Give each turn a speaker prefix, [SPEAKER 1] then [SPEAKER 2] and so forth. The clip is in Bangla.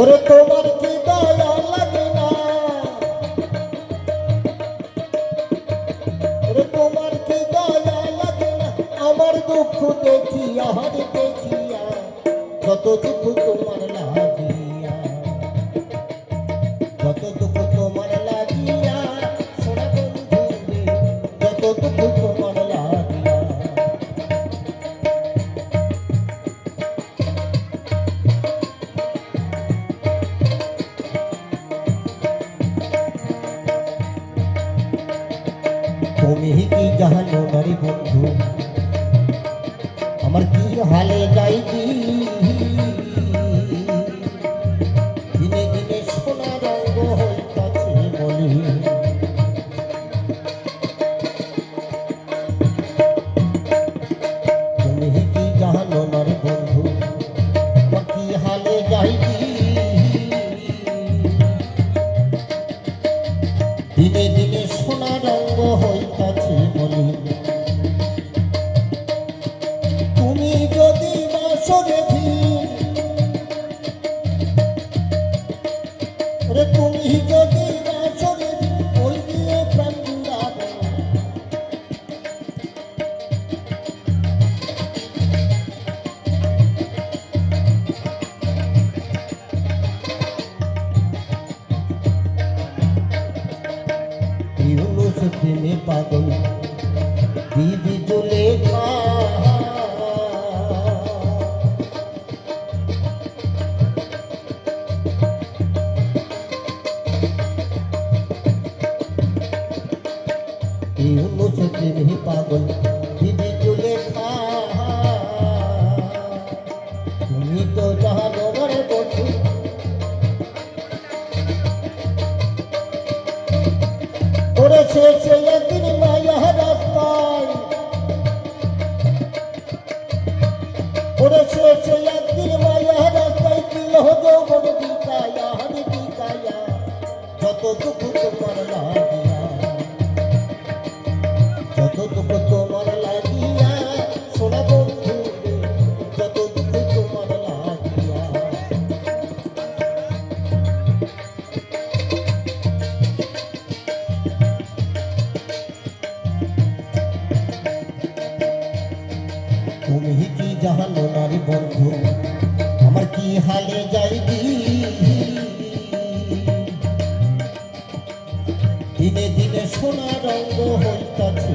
[SPEAKER 1] ওরে তোমার তোমার না? আমার দুঃখ দেখিয়া, হার দেখিয়া কত দুঃখ তোমার লাগিয়া কত দুঃখ তোমার তুমি কি জানো নারী বন্ধু? আমার কি হালে যাইবি দিনে দিনে সোনা রঙ্গ হইতাছে বলি। তুমি কি জানো নারী বন্ধু? আমার কি হালে যাইবি দিনে হইতাছে বলি তুমি যদি বাসরে তুমি दीदी সে একদিন মায়া রাস্তায়। সে একদিন মায়া রাস্তায় দিল যৌবন বিকায়া হরি বিকায়া যত দুঃখ তুমি কি জাহানো নারী বন্ধু? আমার কি হালে যাইবি দিনে দিনে সোনা রঙ্গ হইতাছে